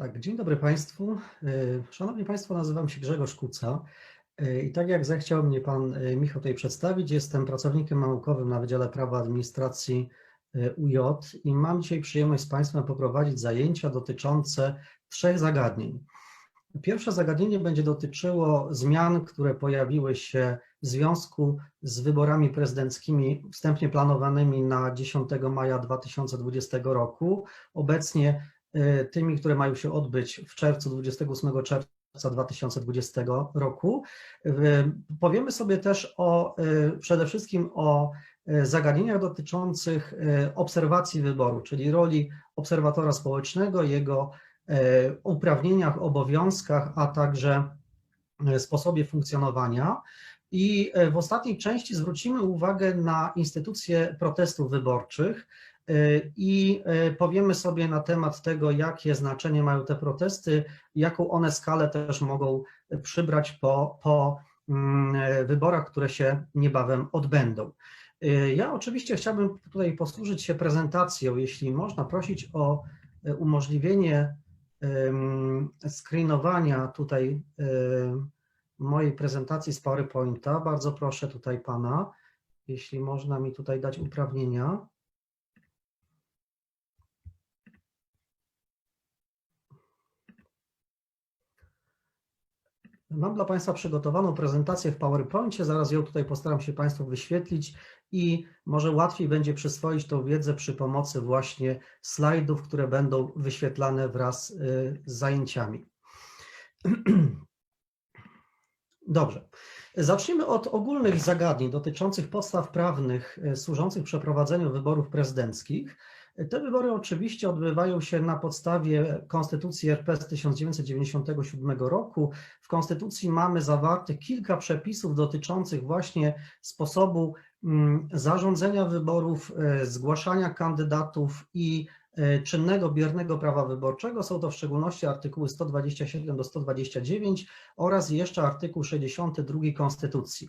Tak, dzień dobry Państwu. Y, Szanowni Państwo, nazywam się Grzegorz Kuca y, i tak jak zechciał mnie Pan y, Michał tutaj przedstawić, jestem pracownikiem naukowym na Wydziale Prawa Administracji UJ i mam dzisiaj przyjemność z Państwem poprowadzić zajęcia dotyczące trzech zagadnień. Pierwsze zagadnienie będzie dotyczyło zmian, które pojawiły się w związku z wyborami prezydenckimi wstępnie planowanymi na 10 maja 2020 roku. Obecnie E, tymi, które mają się odbyć w czerwcu, 28 czerwca 2020 roku. E, powiemy sobie też o, e, przede wszystkim o zagadnieniach dotyczących obserwacji wyboru, czyli roli obserwatora społecznego, jego uprawnieniach, obowiązkach, a także sposobie funkcjonowania. I w ostatniej części zwrócimy uwagę na instytucje protestów wyborczych, i e, powiemy sobie na temat tego, jakie znaczenie mają te protesty, jaką one skalę też mogą przybrać po, po mm, wyborach, które się niebawem odbędą. E, ja oczywiście chciałbym tutaj posłużyć się prezentacją, jeśli można prosić o e, umożliwienie screenowania tutaj mojej prezentacji z PowerPointa. Bardzo proszę tutaj Pana, jeśli można mi tutaj dać uprawnienia. Mam dla Państwa przygotowaną prezentację w PowerPoincie, zaraz ją tutaj postaram się Państwu wyświetlić i może łatwiej będzie przyswoić tą wiedzę przy pomocy właśnie slajdów, które będą wyświetlane wraz y, z zajęciami. Dobrze. Zacznijmy od ogólnych zagadnień dotyczących podstaw prawnych y, służących przeprowadzeniu wyborów prezydenckich. Te wybory oczywiście odbywają się na podstawie Konstytucji RP z 1997 roku. W Konstytucji mamy zawartych kilka przepisów dotyczących właśnie sposobu mm, zarządzania wyborów, e, zgłaszania kandydatów i e, czynnego biernego prawa wyborczego. Są to w szczególności artykuły 127 do 129 oraz jeszcze artykuł 62 Konstytucji.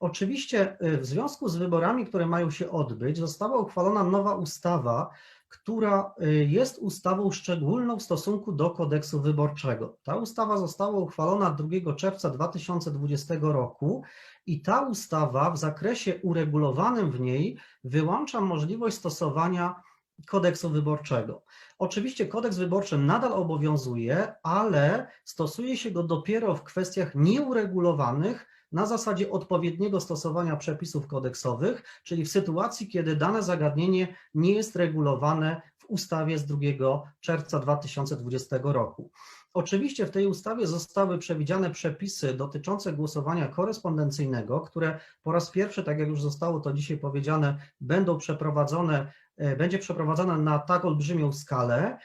Oczywiście y, w związku z wyborami, które mają się odbyć, została uchwalona nowa ustawa, która y, jest ustawą szczególną w stosunku do kodeksu wyborczego. Ta ustawa została uchwalona 2 czerwca 2020 roku i ta ustawa w zakresie uregulowanym w niej wyłącza możliwość stosowania kodeksu wyborczego. Oczywiście kodeks wyborczy nadal obowiązuje, ale stosuje się go dopiero w kwestiach nieuregulowanych, na zasadzie odpowiedniego stosowania przepisów kodeksowych, czyli w sytuacji, kiedy dane zagadnienie nie jest regulowane w ustawie z 2 czerwca 2020 roku. Oczywiście w tej ustawie zostały przewidziane przepisy dotyczące głosowania korespondencyjnego, które po raz pierwszy, tak jak już zostało to dzisiaj powiedziane, będą przeprowadzone, e, będzie przeprowadzone na tak olbrzymią skalę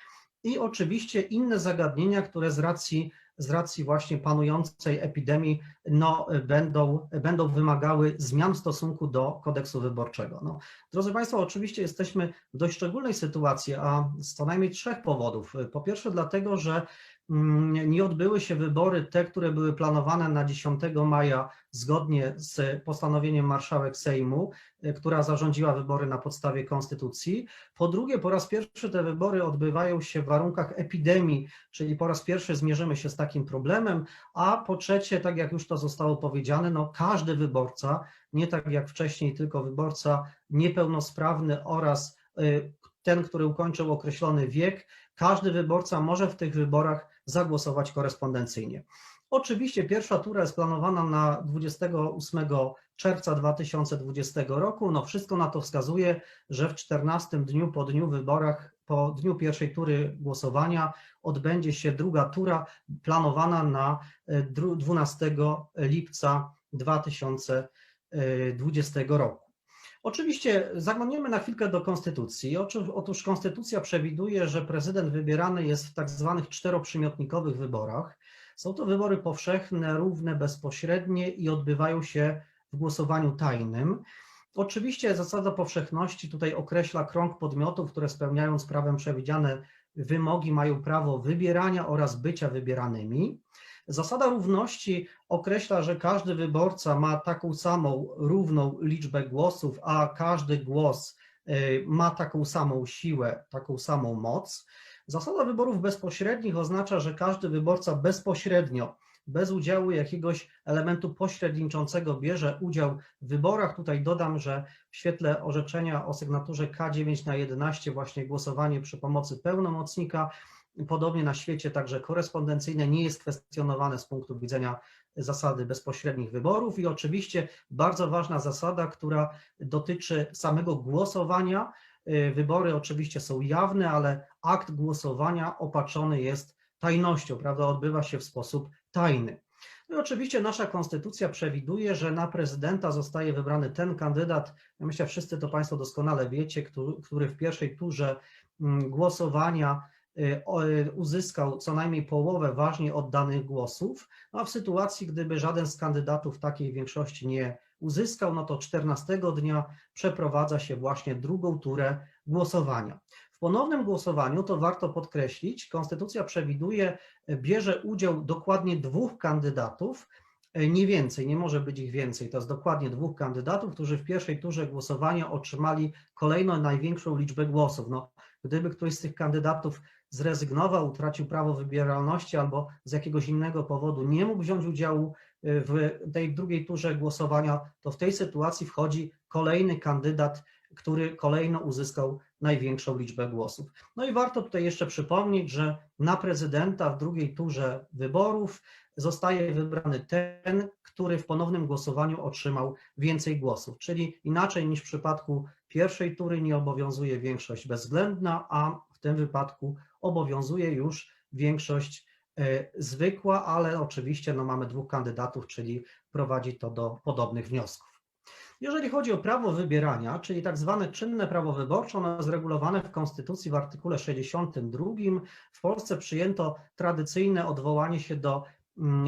i oczywiście inne zagadnienia, które z racji z racji właśnie panującej epidemii no, będą, będą wymagały zmian w stosunku do kodeksu wyborczego. No, drodzy Państwo, oczywiście jesteśmy w dość szczególnej sytuacji, a z co najmniej trzech powodów. Po pierwsze dlatego, że nie odbyły się wybory, te, które były planowane na 10 maja, zgodnie z postanowieniem marszałek Sejmu, y, która zarządziła wybory na podstawie konstytucji. Po drugie, po raz pierwszy te wybory odbywają się w warunkach epidemii, czyli po raz pierwszy zmierzymy się z takim problemem. A po trzecie, tak jak już to zostało powiedziane, no każdy wyborca, nie tak jak wcześniej, tylko wyborca niepełnosprawny oraz y, ten, który ukończył określony wiek, każdy wyborca może w tych wyborach zagłosować korespondencyjnie. Oczywiście pierwsza tura jest planowana na 28 czerwca 2020 roku. No wszystko na to wskazuje, że w 14 dniu po dniu wyborach, po dniu pierwszej tury głosowania odbędzie się druga tura planowana na 12 e, lipca 2020 roku. Oczywiście zaglądniemy na chwilkę do Konstytucji. Otóż Konstytucja przewiduje, że prezydent wybierany jest w tak zwanych czteroprzymiotnikowych wyborach. Są to wybory powszechne, równe, bezpośrednie i odbywają się w głosowaniu tajnym. Oczywiście zasada powszechności tutaj określa krąg podmiotów, które spełniając prawem przewidziane wymogi mają prawo wybierania oraz bycia wybieranymi. Zasada równości określa, że każdy wyborca ma taką samą równą liczbę głosów, a każdy głos y, ma taką samą siłę, taką samą moc. Zasada wyborów bezpośrednich oznacza, że każdy wyborca bezpośrednio, bez udziału jakiegoś elementu pośredniczącego bierze udział w wyborach. Tutaj dodam, że w świetle orzeczenia o sygnaturze K9 na 11 właśnie głosowanie przy pomocy pełnomocnika, podobnie na świecie także korespondencyjne nie jest kwestionowane z punktu widzenia zasady bezpośrednich wyborów i oczywiście bardzo ważna zasada, która dotyczy samego głosowania. Wybory oczywiście są jawne, ale akt głosowania opatrzony jest tajnością, prawda, odbywa się w sposób tajny. No i oczywiście nasza konstytucja przewiduje, że na prezydenta zostaje wybrany ten kandydat, ja myślę, wszyscy to Państwo doskonale wiecie, który, który w pierwszej turze mm, głosowania y, uzyskał co najmniej połowę ważnie oddanych głosów, no a w sytuacji, gdyby żaden z kandydatów takiej większości nie uzyskał, no to 14 dnia przeprowadza się właśnie drugą turę głosowania ponownym głosowaniu, to warto podkreślić, konstytucja przewiduje, bierze udział dokładnie dwóch kandydatów, nie więcej, nie może być ich więcej. To jest dokładnie dwóch kandydatów, którzy w pierwszej turze głosowania otrzymali kolejno największą liczbę głosów. No, gdyby ktoś z tych kandydatów zrezygnował, utracił prawo wybieralności albo z jakiegoś innego powodu nie mógł wziąć udziału w tej drugiej turze głosowania, to w tej sytuacji wchodzi kolejny kandydat, który kolejno uzyskał największą liczbę głosów. No i warto tutaj jeszcze przypomnieć, że na prezydenta w drugiej turze wyborów zostaje wybrany ten, który w ponownym głosowaniu otrzymał więcej głosów, czyli inaczej niż w przypadku pierwszej tury nie obowiązuje większość bezwzględna, a w tym wypadku obowiązuje już większość e, zwykła, ale oczywiście no, mamy dwóch kandydatów, czyli prowadzi to do podobnych wniosków. Jeżeli chodzi o prawo wybierania, czyli tak zwane czynne prawo wyborcze, ono jest regulowane w Konstytucji w artykule 62. W Polsce przyjęto tradycyjne odwołanie się do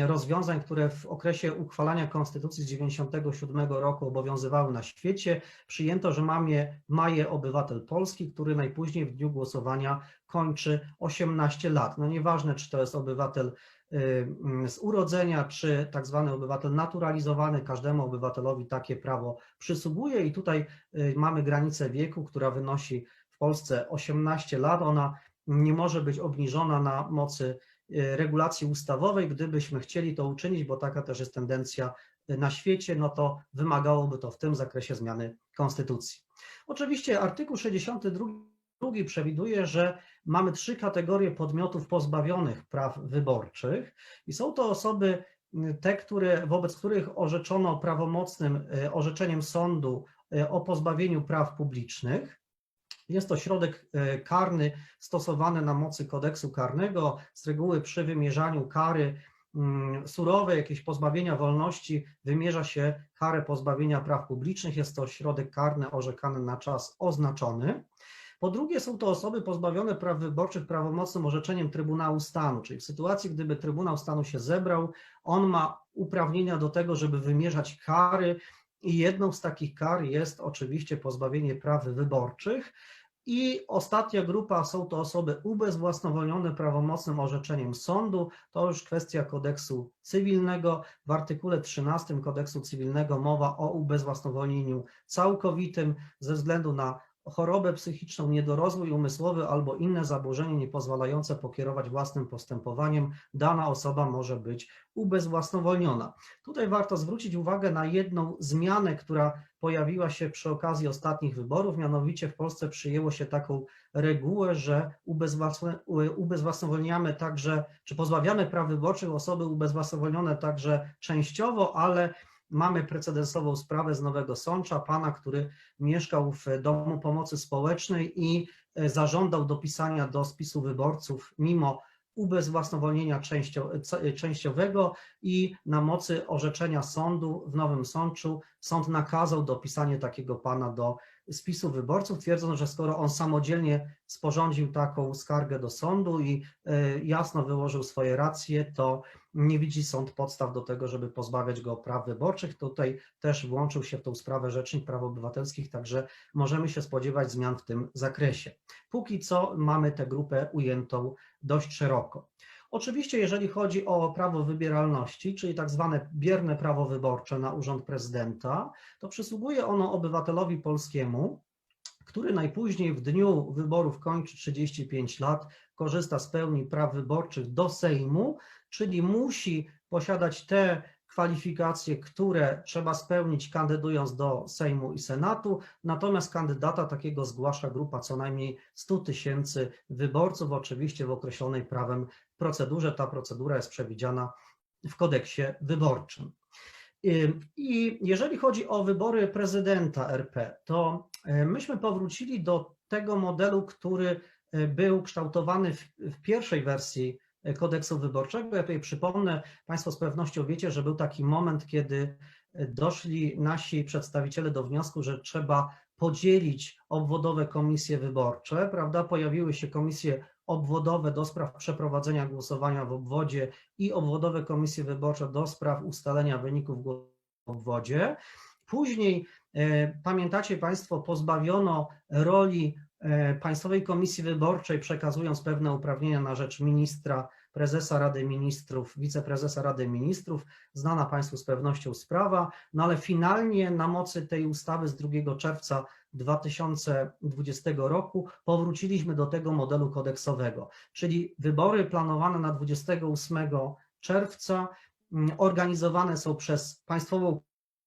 rozwiązań, które w okresie uchwalania Konstytucji z 1997 roku obowiązywały na świecie. Przyjęto, że ma je, ma je obywatel polski, który najpóźniej w dniu głosowania kończy 18 lat. No nieważne, czy to jest obywatel Y, z urodzenia, czy tak zwany obywatel naturalizowany, każdemu obywatelowi takie prawo przysługuje i tutaj y, mamy granicę wieku, która wynosi w Polsce 18 lat, ona nie może być obniżona na mocy regulacji ustawowej, gdybyśmy chcieli to uczynić, bo taka też jest tendencja na świecie, no to wymagałoby to w tym zakresie zmiany konstytucji. Oczywiście artykuł 62 drugi przewiduje, że mamy trzy kategorie podmiotów pozbawionych praw wyborczych i są to osoby te, które, wobec których orzeczono prawomocnym orzeczeniem sądu o pozbawieniu praw publicznych. Jest to środek e, karny stosowany na mocy kodeksu karnego. Z reguły przy wymierzaniu kary surowej, jakieś pozbawienia wolności, wymierza się karę pozbawienia praw publicznych. Jest to środek karny orzekany na czas oznaczony. Po drugie, są to osoby pozbawione praw wyborczych prawomocnym orzeczeniem Trybunału Stanu, czyli w sytuacji, gdyby Trybunał Stanu się zebrał, on ma uprawnienia do tego, żeby wymierzać kary, i jedną z takich kar jest oczywiście pozbawienie praw wyborczych. I ostatnia grupa są to osoby ubezwłasnowolnione prawomocnym orzeczeniem sądu. To już kwestia kodeksu cywilnego. W artykule 13 kodeksu cywilnego mowa o ubezwłasnowolnieniu całkowitym ze względu na chorobę psychiczną, niedorozwój umysłowy albo inne zaburzenie niepozwalające pokierować własnym postępowaniem, dana osoba może być ubezwłasnowolniona. Tutaj warto zwrócić uwagę na jedną zmianę, która pojawiła się przy okazji ostatnich wyborów, mianowicie w Polsce przyjęło się taką regułę, że ubezwłasnowolniamy także, czy pozbawiamy praw wyborczych osoby ubezwłasnowolnione także częściowo, ale Mamy precedensową sprawę z Nowego Sącza, pana, który mieszkał w domu pomocy społecznej i e, zażądał dopisania do spisu wyborców mimo ubezwłasnowolnienia częściowego i na mocy orzeczenia sądu w Nowym Sączu sąd nakazał dopisanie takiego pana do spisu wyborców, twierdząc, że skoro on samodzielnie sporządził taką skargę do sądu i e, jasno wyłożył swoje racje, to nie widzi sąd podstaw do tego, żeby pozbawiać go praw wyborczych. Tutaj też włączył się w tą sprawę Rzecznik Praw Obywatelskich, także możemy się spodziewać zmian w tym zakresie. Póki co mamy tę grupę ujętą dość szeroko. Oczywiście, jeżeli chodzi o prawo wybieralności, czyli tak zwane bierne prawo wyborcze na urząd prezydenta, to przysługuje ono obywatelowi polskiemu, który najpóźniej w dniu wyborów kończy 35 lat, korzysta z pełni praw wyborczych do Sejmu, czyli musi posiadać te kwalifikacje, które trzeba spełnić kandydując do Sejmu i Senatu, natomiast kandydata takiego zgłasza grupa co najmniej 100 tysięcy wyborców, oczywiście w określonej prawem procedurze. Ta procedura jest przewidziana w kodeksie wyborczym. I jeżeli chodzi o wybory prezydenta RP, to e, myśmy powrócili do tego modelu, który e, był kształtowany w, w pierwszej wersji e, kodeksu wyborczego. Ja tutaj przypomnę, Państwo z pewnością wiecie, że był taki moment, kiedy doszli nasi przedstawiciele do wniosku, że trzeba podzielić obwodowe komisje wyborcze, prawda? Pojawiły się komisje obwodowe do spraw przeprowadzenia głosowania w obwodzie i obwodowe komisje wyborcze do spraw ustalenia wyników w obwodzie. Później, e, pamiętacie Państwo, pozbawiono roli e, Państwowej Komisji Wyborczej, przekazując pewne uprawnienia na rzecz ministra, prezesa Rady Ministrów, wiceprezesa Rady Ministrów, znana Państwu z pewnością sprawa, no ale finalnie na mocy tej ustawy z 2 czerwca 2020 roku powróciliśmy do tego modelu kodeksowego, czyli wybory planowane na 28 czerwca mm, organizowane są przez Państwową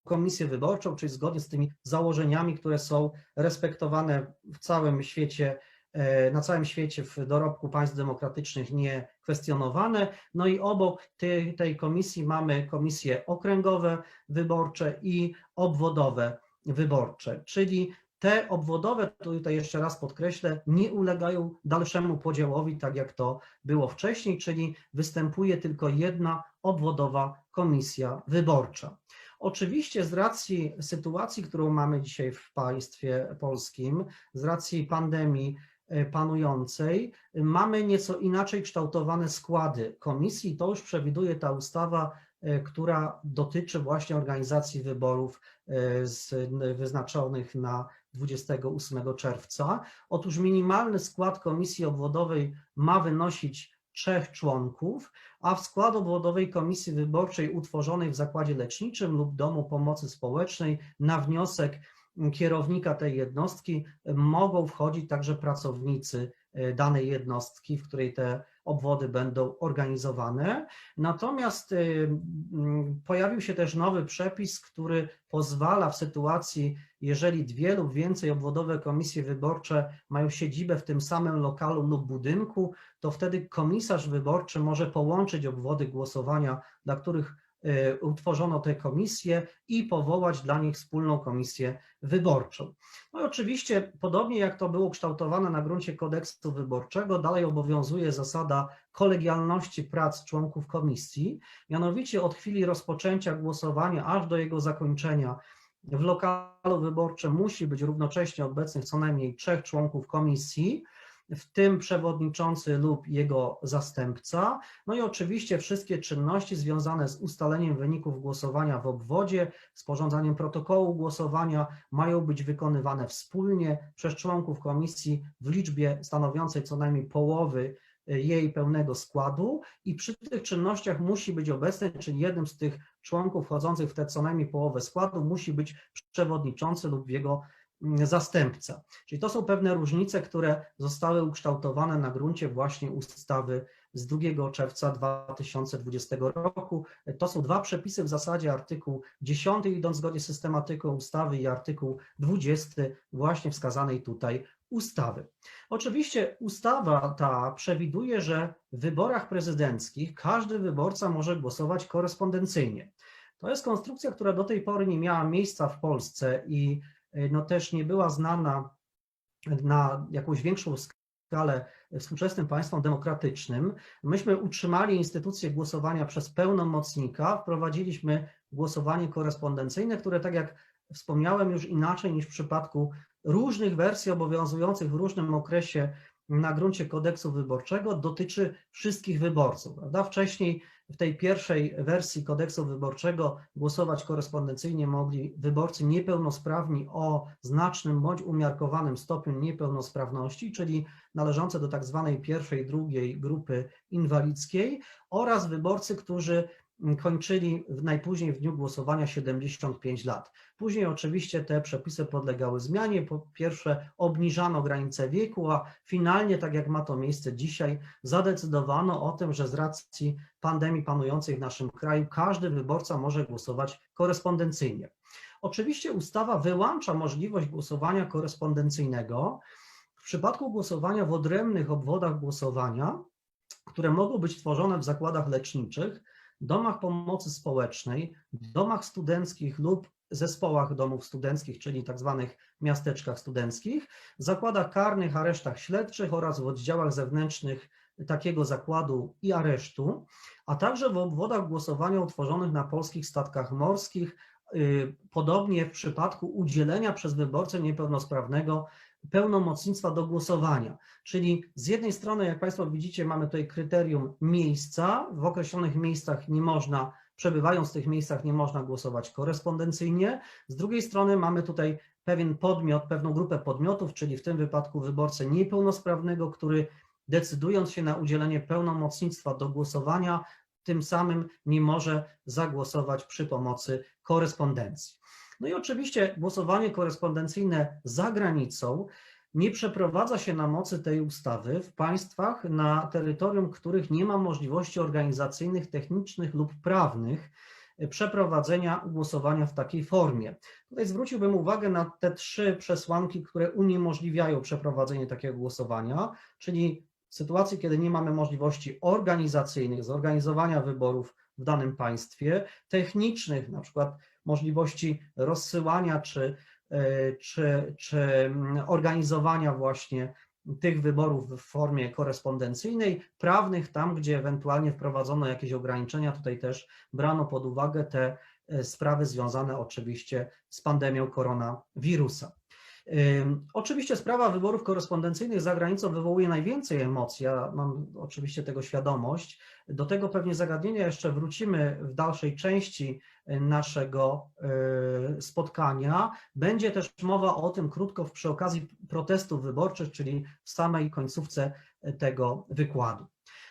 Komisję Wyborczą, czyli zgodnie z tymi założeniami, które są respektowane w całym świecie, e, na całym świecie w dorobku państw demokratycznych nie kwestionowane. No i obok tej, tej komisji mamy komisje okręgowe wyborcze i obwodowe wyborcze, czyli te obwodowe, tutaj jeszcze raz podkreślę, nie ulegają dalszemu podziałowi, tak jak to było wcześniej, czyli występuje tylko jedna obwodowa komisja wyborcza. Oczywiście z racji sytuacji, którą mamy dzisiaj w państwie polskim, z racji pandemii e, panującej, mamy nieco inaczej kształtowane składy komisji. To już przewiduje ta ustawa, e, która dotyczy właśnie organizacji wyborów e, wyznaczonych na 28 czerwca. Otóż minimalny skład komisji obwodowej ma wynosić trzech członków, a w skład obwodowej komisji wyborczej utworzonej w zakładzie leczniczym lub domu pomocy społecznej na wniosek kierownika tej jednostki mogą wchodzić także pracownicy e, danej jednostki, w której te obwody będą organizowane. Natomiast y, mm, pojawił się też nowy przepis, który pozwala w sytuacji, jeżeli dwie lub więcej obwodowe komisje wyborcze mają siedzibę w tym samym lokalu lub budynku, to wtedy komisarz wyborczy może połączyć obwody głosowania, dla których utworzono te komisje i powołać dla nich wspólną komisję wyborczą. No i oczywiście, podobnie jak to było kształtowane na gruncie kodeksu wyborczego, dalej obowiązuje zasada kolegialności prac członków komisji, mianowicie od chwili rozpoczęcia głosowania aż do jego zakończenia w lokalu wyborczym musi być równocześnie obecnych co najmniej trzech członków komisji, w tym przewodniczący lub jego zastępca. No i oczywiście wszystkie czynności związane z ustaleniem wyników głosowania w obwodzie, sporządzaniem protokołu głosowania mają być wykonywane wspólnie przez członków komisji w liczbie stanowiącej co najmniej połowy e, jej pełnego składu i przy tych czynnościach musi być obecny, czyli jednym z tych członków wchodzących w te co najmniej połowę składu musi być przewodniczący lub jego zastępca. Czyli to są pewne różnice, które zostały ukształtowane na gruncie właśnie ustawy z 2 czerwca 2020 roku. To są dwa przepisy, w zasadzie artykuł 10 idąc zgodnie z systematyką ustawy i artykuł 20 właśnie wskazanej tutaj ustawy. Oczywiście ustawa ta przewiduje, że w wyborach prezydenckich każdy wyborca może głosować korespondencyjnie. To jest konstrukcja, która do tej pory nie miała miejsca w Polsce i no też nie była znana na jakąś większą skalę współczesnym państwom demokratycznym. Myśmy utrzymali instytucję głosowania przez pełnomocnika, wprowadziliśmy głosowanie korespondencyjne, które tak jak wspomniałem już inaczej niż w przypadku różnych wersji obowiązujących w różnym okresie na gruncie kodeksu wyborczego dotyczy wszystkich wyborców. Prawda? Wcześniej w tej pierwszej wersji kodeksu wyborczego głosować korespondencyjnie mogli wyborcy niepełnosprawni o znacznym bądź umiarkowanym stopniu niepełnosprawności, czyli należące do tak zwanej pierwszej, drugiej grupy inwalidzkiej oraz wyborcy, którzy kończyli najpóźniej w dniu głosowania 75 lat. Później oczywiście te przepisy podlegały zmianie. Po pierwsze obniżano granicę wieku, a finalnie, tak jak ma to miejsce dzisiaj, zadecydowano o tym, że z racji pandemii panującej w naszym kraju każdy wyborca może głosować korespondencyjnie. Oczywiście ustawa wyłącza możliwość głosowania korespondencyjnego w przypadku głosowania w odrębnych obwodach głosowania, które mogą być tworzone w zakładach leczniczych, domach pomocy społecznej, domach studenckich lub zespołach domów studenckich, czyli tak zwanych miasteczkach studenckich, zakładach karnych, aresztach śledczych oraz w oddziałach zewnętrznych takiego zakładu i aresztu, a także w obwodach głosowania utworzonych na polskich statkach morskich, y, podobnie w przypadku udzielenia przez wyborcę niepełnosprawnego pełnomocnictwa do głosowania. Czyli z jednej strony, jak Państwo widzicie, mamy tutaj kryterium miejsca. W określonych miejscach nie można, przebywając w tych miejscach, nie można głosować korespondencyjnie. Z drugiej strony mamy tutaj pewien podmiot, pewną grupę podmiotów, czyli w tym wypadku wyborcę niepełnosprawnego, który decydując się na udzielenie pełnomocnictwa do głosowania, tym samym nie może zagłosować przy pomocy korespondencji. No i oczywiście głosowanie korespondencyjne za granicą nie przeprowadza się na mocy tej ustawy w państwach, na terytorium których nie ma możliwości organizacyjnych, technicznych lub prawnych przeprowadzenia głosowania w takiej formie. Tutaj zwróciłbym uwagę na te trzy przesłanki, które uniemożliwiają przeprowadzenie takiego głosowania, czyli w sytuacji, kiedy nie mamy możliwości organizacyjnych, zorganizowania wyborów w danym państwie, technicznych, na przykład możliwości rozsyłania czy, e, czy, czy mm, organizowania właśnie tych wyborów w formie korespondencyjnej, prawnych, tam gdzie ewentualnie wprowadzono jakieś ograniczenia, tutaj też brano pod uwagę te e, sprawy związane oczywiście z pandemią koronawirusa. Oczywiście sprawa wyborów korespondencyjnych za granicą wywołuje najwięcej emocji, ja mam oczywiście tego świadomość. Do tego pewnie zagadnienia jeszcze wrócimy w dalszej części naszego e, spotkania. Będzie też mowa o tym krótko przy okazji protestów wyborczych, czyli w samej końcówce tego wykładu.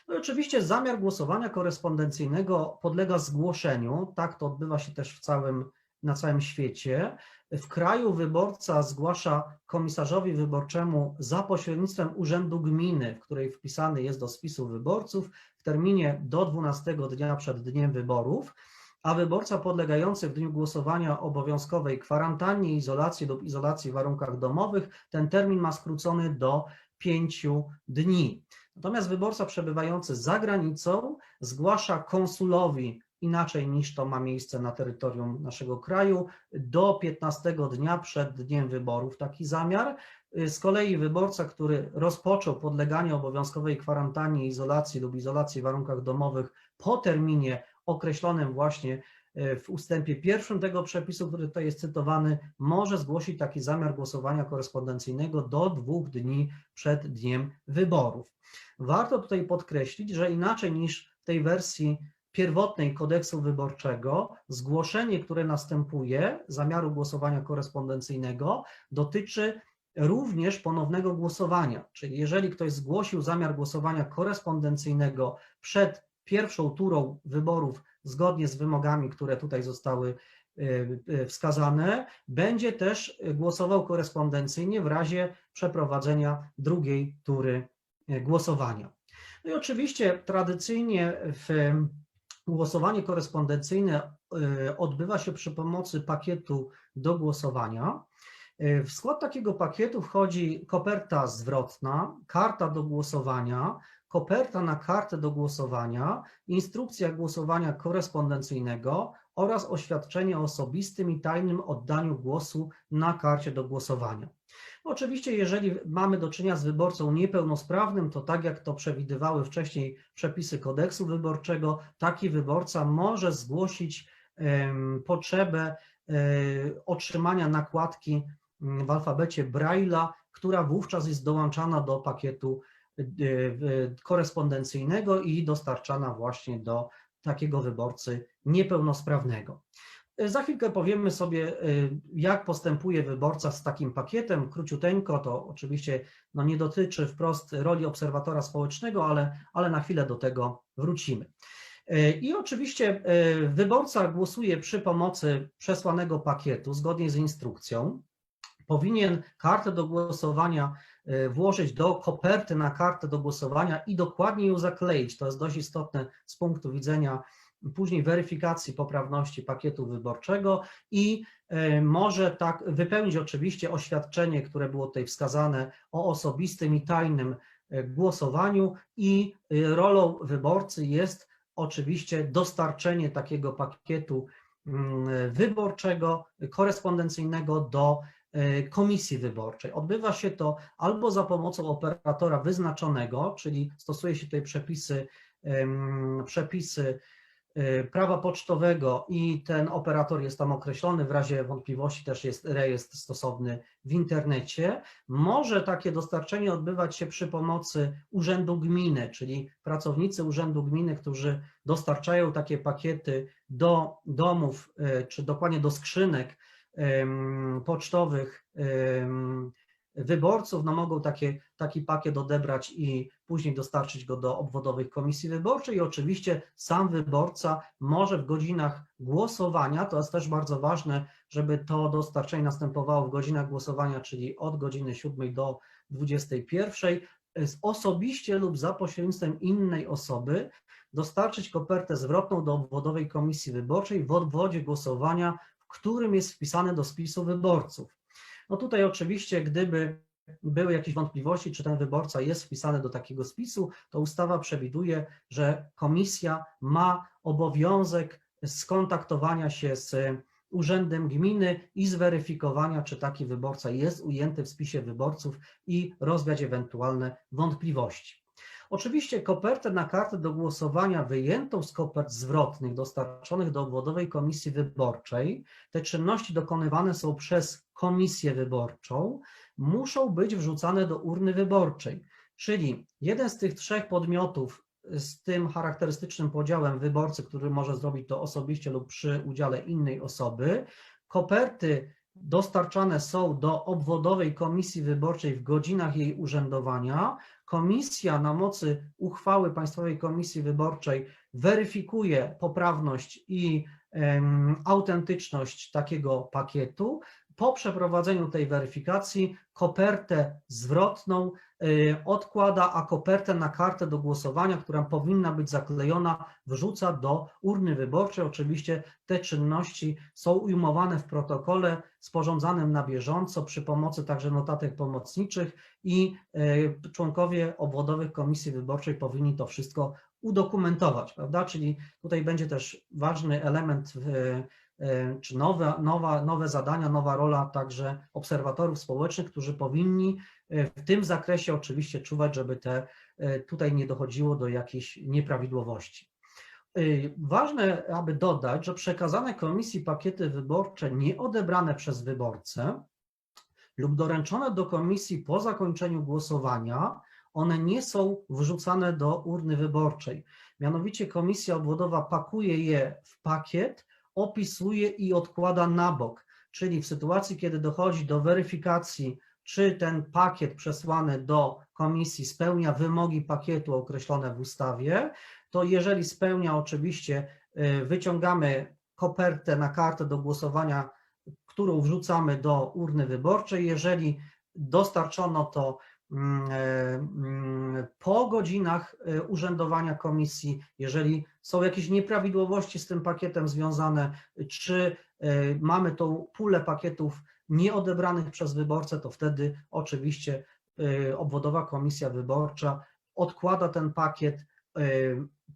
No i oczywiście zamiar głosowania korespondencyjnego podlega zgłoszeniu, tak to odbywa się też w całym, na całym świecie. W kraju wyborca zgłasza komisarzowi wyborczemu za pośrednictwem Urzędu Gminy, w której wpisany jest do spisu wyborców, w terminie do 12 dnia przed dniem wyborów, a wyborca podlegający w dniu głosowania obowiązkowej kwarantannie, izolacji lub izolacji w warunkach domowych, ten termin ma skrócony do 5 dni. Natomiast wyborca przebywający za granicą zgłasza konsulowi inaczej niż to ma miejsce na terytorium naszego kraju, do 15 dnia przed dniem wyborów taki zamiar. Z kolei wyborca, który rozpoczął podleganie obowiązkowej kwarantannie, izolacji lub izolacji w warunkach domowych po terminie określonym właśnie e, w ustępie pierwszym tego przepisu, który tutaj jest cytowany, może zgłosić taki zamiar głosowania korespondencyjnego do dwóch dni przed dniem wyborów. Warto tutaj podkreślić, że inaczej niż w tej wersji pierwotnej kodeksu wyborczego zgłoszenie, które następuje zamiaru głosowania korespondencyjnego, dotyczy również ponownego głosowania. Czyli jeżeli ktoś zgłosił zamiar głosowania korespondencyjnego przed pierwszą turą wyborów zgodnie z wymogami, które tutaj zostały e, e, wskazane, będzie też głosował korespondencyjnie w razie przeprowadzenia drugiej tury e, głosowania. No i oczywiście tradycyjnie w Głosowanie korespondencyjne y, odbywa się przy pomocy pakietu do głosowania. Y, w skład takiego pakietu wchodzi koperta zwrotna, karta do głosowania, koperta na kartę do głosowania, instrukcja głosowania korespondencyjnego oraz oświadczenie o osobistym i tajnym oddaniu głosu na karcie do głosowania. Oczywiście, jeżeli mamy do czynienia z wyborcą niepełnosprawnym, to tak jak to przewidywały wcześniej przepisy kodeksu wyborczego, taki wyborca może zgłosić potrzebę e, otrzymania nakładki mm, w alfabecie Braille'a, która wówczas jest dołączana do pakietu e, korespondencyjnego i dostarczana właśnie do takiego wyborcy niepełnosprawnego. Za chwilkę powiemy sobie, y, jak postępuje wyborca z takim pakietem. Króciuteńko, to oczywiście no nie dotyczy wprost roli obserwatora społecznego, ale, ale na chwilę do tego wrócimy. E, I oczywiście e, wyborca głosuje przy pomocy przesłanego pakietu zgodnie z instrukcją. Powinien kartę do głosowania włożyć do koperty na kartę do głosowania i dokładnie ją zakleić. To jest dość istotne z punktu widzenia później weryfikacji poprawności pakietu wyborczego i może tak wypełnić oczywiście oświadczenie, które było tutaj wskazane o osobistym i tajnym głosowaniu i rolą wyborcy jest oczywiście dostarczenie takiego pakietu mm, wyborczego, korespondencyjnego do e, komisji wyborczej. Odbywa się to albo za pomocą operatora wyznaczonego, czyli stosuje się tutaj przepisy, przepisy prawa pocztowego i ten operator jest tam określony, w razie wątpliwości też jest rejestr stosowny w internecie. Może takie dostarczenie odbywać się przy pomocy Urzędu Gminy, czyli pracownicy Urzędu Gminy, którzy dostarczają takie pakiety do domów, y, czy dokładnie do skrzynek pocztowych wyborców, no mogą takie, taki pakiet odebrać i później dostarczyć go do obwodowych komisji wyborczej i oczywiście sam wyborca może w godzinach głosowania, to jest też bardzo ważne, żeby to dostarczenie następowało w godzinach głosowania, czyli od godziny 7 do 21, osobiście lub za pośrednictwem innej osoby dostarczyć kopertę zwrotną do obwodowej komisji wyborczej w obwodzie głosowania, w którym jest wpisane do spisu wyborców. No tutaj oczywiście, gdyby były jakieś wątpliwości, czy ten wyborca jest wpisany do takiego spisu, to ustawa przewiduje, że komisja ma obowiązek skontaktowania się z urzędem gminy i zweryfikowania, czy taki wyborca jest ujęty w spisie wyborców i rozwiać ewentualne wątpliwości. Oczywiście kopertę na kartę do głosowania wyjętą z kopert zwrotnych dostarczonych do obwodowej komisji wyborczej, te czynności dokonywane są przez komisję wyborczą, muszą być wrzucane do urny wyborczej. Czyli jeden z tych trzech podmiotów z tym charakterystycznym podziałem wyborcy, który może zrobić to osobiście lub przy udziale innej osoby, koperty dostarczane są do obwodowej komisji wyborczej w godzinach jej urzędowania. Komisja na mocy uchwały Państwowej Komisji Wyborczej weryfikuje poprawność i um, autentyczność takiego pakietu. Po przeprowadzeniu tej weryfikacji kopertę zwrotną y, odkłada, a kopertę na kartę do głosowania, która powinna być zaklejona, wrzuca do urny wyborczej. Oczywiście te czynności są ujmowane w protokole sporządzanym na bieżąco przy pomocy także notatek pomocniczych i y, członkowie obwodowych komisji wyborczej powinni to wszystko udokumentować, prawda? Czyli tutaj będzie też ważny element w czy nowe, nowa, nowe zadania, nowa rola także obserwatorów społecznych, którzy powinni e, w tym zakresie oczywiście czuwać, żeby te, e, tutaj nie dochodziło do jakichś nieprawidłowości. Ważne, aby dodać, że przekazane komisji pakiety wyborcze nieodebrane przez wyborcę lub doręczone do komisji po zakończeniu głosowania, one nie są wrzucane do urny wyborczej. Mianowicie komisja obwodowa pakuje je w pakiet, opisuje i odkłada na bok. Czyli w sytuacji, kiedy dochodzi do weryfikacji, czy ten pakiet przesłany do komisji spełnia wymogi pakietu określone w ustawie, to jeżeli spełnia, oczywiście y, wyciągamy kopertę na kartę do głosowania, którą wrzucamy do urny wyborczej. Jeżeli dostarczono to po godzinach e, urzędowania komisji, jeżeli są jakieś nieprawidłowości z tym pakietem związane, czy e, mamy tą pulę pakietów nieodebranych przez wyborcę, to wtedy oczywiście obwodowa komisja wyborcza odkłada ten pakiet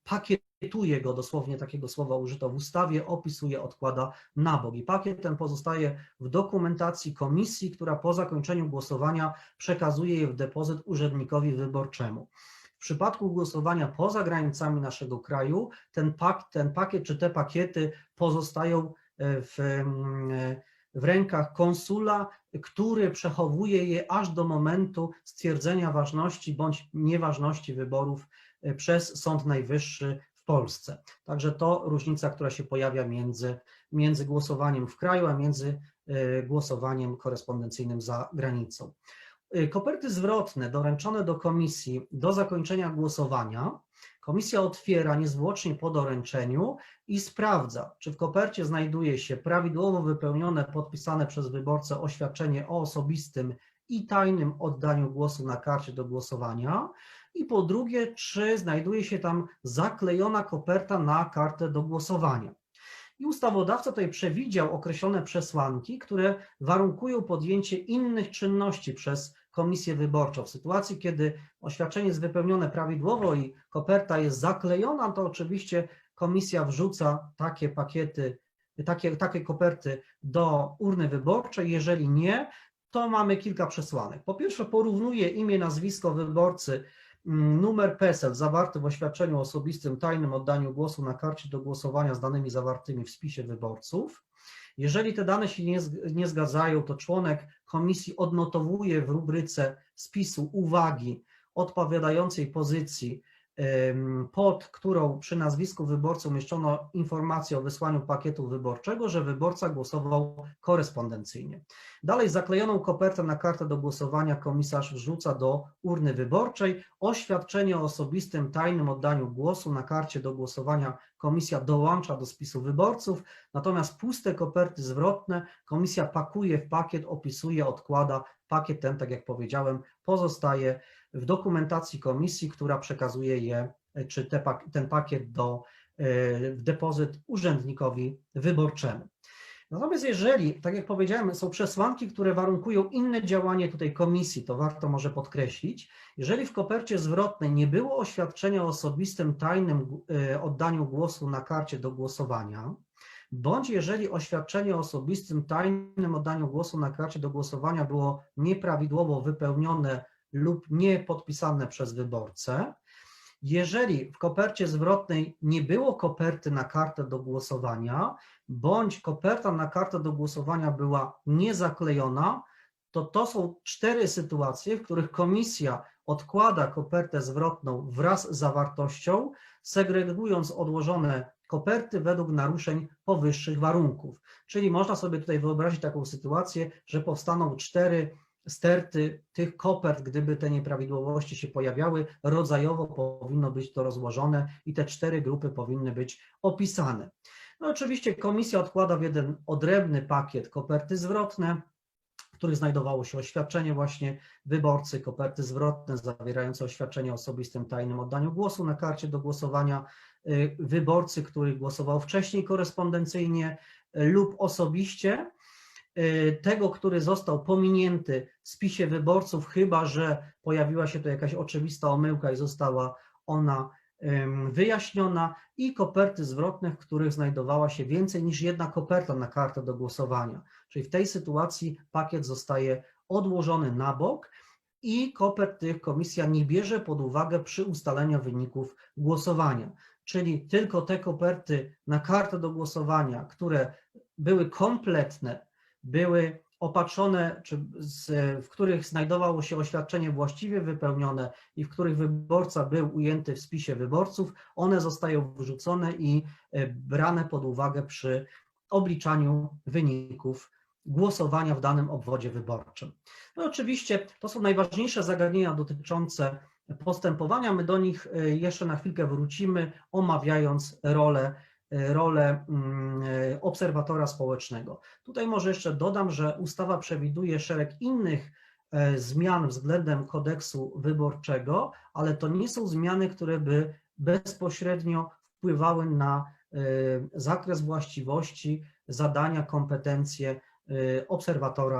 pakietuje go, dosłownie takiego słowa użyto w ustawie, opisuje, odkłada na bok. I pakiet ten pozostaje w dokumentacji komisji, która po zakończeniu głosowania przekazuje je w depozyt urzędnikowi wyborczemu. W przypadku głosowania poza granicami naszego kraju, ten, pak, ten pakiet czy te pakiety pozostają e, w, mm, w rękach konsula, który przechowuje je aż do momentu stwierdzenia ważności bądź nieważności wyborów e, przez Sąd Najwyższy w Polsce. Także to różnica, która się pojawia między, między głosowaniem w kraju, a między e, głosowaniem korespondencyjnym za granicą. E, koperty zwrotne doręczone do komisji do zakończenia głosowania Komisja otwiera niezwłocznie po doręczeniu i sprawdza, czy w kopercie znajduje się prawidłowo wypełnione, podpisane przez wyborcę oświadczenie o osobistym i tajnym oddaniu głosu na karcie do głosowania. I po drugie, czy znajduje się tam zaklejona koperta na kartę do głosowania. I ustawodawca tutaj przewidział określone przesłanki, które warunkują podjęcie innych czynności przez komisję wyborczą. W sytuacji, kiedy oświadczenie jest wypełnione prawidłowo i koperta jest zaklejona, to oczywiście komisja wrzuca takie pakiety, takie, takie koperty do urny wyborczej. Jeżeli nie, to mamy kilka przesłanek. Po pierwsze, porównuje imię, nazwisko wyborcy, numer PESEL zawarty w oświadczeniu osobistym tajnym oddaniu głosu na karcie do głosowania z danymi zawartymi w spisie wyborców. Jeżeli te dane się nie, nie zgadzają, to członek komisji odnotowuje w rubryce spisu uwagi odpowiadającej pozycji, pod którą przy nazwisku wyborcy umieszczono informację o wysłaniu pakietu wyborczego, że wyborca głosował korespondencyjnie. Dalej zaklejoną kopertę na kartę do głosowania komisarz wrzuca do urny wyborczej. Oświadczenie o osobistym tajnym oddaniu głosu na karcie do głosowania komisja dołącza do spisu wyborców, natomiast puste koperty zwrotne komisja pakuje w pakiet, opisuje, odkłada. Pakiet ten, tak jak powiedziałem, pozostaje w dokumentacji komisji, która przekazuje je, czy te, ten pakiet do, w depozyt urzędnikowi wyborczemu. Natomiast jeżeli, tak jak powiedziałem, są przesłanki, które warunkują inne działanie tutaj komisji, to warto może podkreślić, jeżeli w kopercie zwrotnej nie było oświadczenia o osobistym tajnym oddaniu głosu na karcie do głosowania, bądź jeżeli oświadczenie o osobistym tajnym oddaniu głosu na karcie do głosowania było nieprawidłowo wypełnione lub nie podpisane przez wyborcę. Jeżeli w kopercie zwrotnej nie było koperty na kartę do głosowania, bądź koperta na kartę do głosowania była niezaklejona, to to są cztery sytuacje, w których komisja odkłada kopertę zwrotną wraz z zawartością, segregując odłożone koperty według naruszeń powyższych warunków. Czyli można sobie tutaj wyobrazić taką sytuację, że powstaną cztery sterty tych kopert, gdyby te nieprawidłowości się pojawiały, rodzajowo powinno być to rozłożone i te cztery grupy powinny być opisane. No oczywiście komisja odkłada w jeden odrębny pakiet koperty zwrotne, w których znajdowało się oświadczenie właśnie wyborcy, koperty zwrotne zawierające oświadczenie o osobistym tajnym oddaniu głosu na karcie do głosowania wyborcy, który głosował wcześniej korespondencyjnie y, lub osobiście, Y, tego, który został pominięty w spisie wyborców, chyba że pojawiła się tu jakaś oczywista omyłka i została ona wyjaśniona i koperty zwrotne, w których znajdowała się więcej niż jedna koperta na kartę do głosowania. Czyli w tej sytuacji pakiet zostaje odłożony na bok i kopert tych komisja nie bierze pod uwagę przy ustaleniu wyników głosowania. Czyli tylko te koperty na kartę do głosowania, które były kompletne, były opatrzone, czy z, w których znajdowało się oświadczenie właściwie wypełnione i w których wyborca był ujęty w spisie wyborców, one zostają wrzucone i e, brane pod uwagę przy obliczaniu wyników głosowania w danym obwodzie wyborczym. No oczywiście to są najważniejsze zagadnienia dotyczące postępowania. My do nich e, jeszcze na chwilkę wrócimy, omawiając rolę rolę mm, obserwatora społecznego. Tutaj może jeszcze dodam, że ustawa przewiduje szereg innych e, zmian względem kodeksu wyborczego, ale to nie są zmiany, które by bezpośrednio wpływały na e, zakres właściwości, zadania, kompetencje e, obserwatora